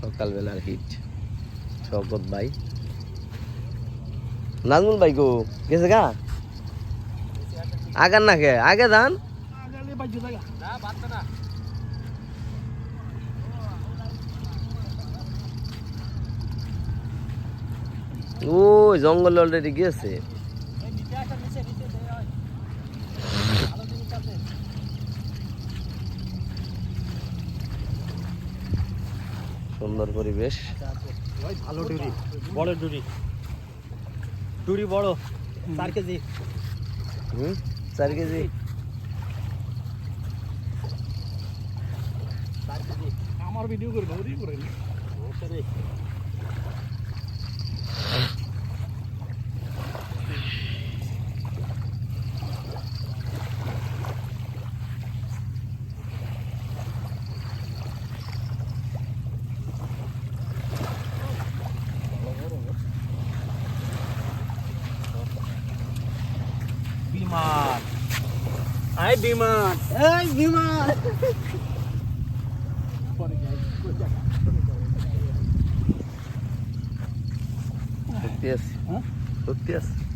সকালবেলার হিট শকত ভাই। নাজমুল ভাই গো, গেছে গা? আগার না কে? আগে যান। ও জঙ্গল অলরেডি গিয়েছে। সুন্দর পরিবেশ। ভালো ডুরি বড় ডুরি। ডুরি বড় চার কেজি। হুম? চার কেজি? চার কেজি। আমার ভিডিও করব ভিডিও করে Bimar. Ai, Bimar. Ai, Bimar. Tô tenso. Tô tenso.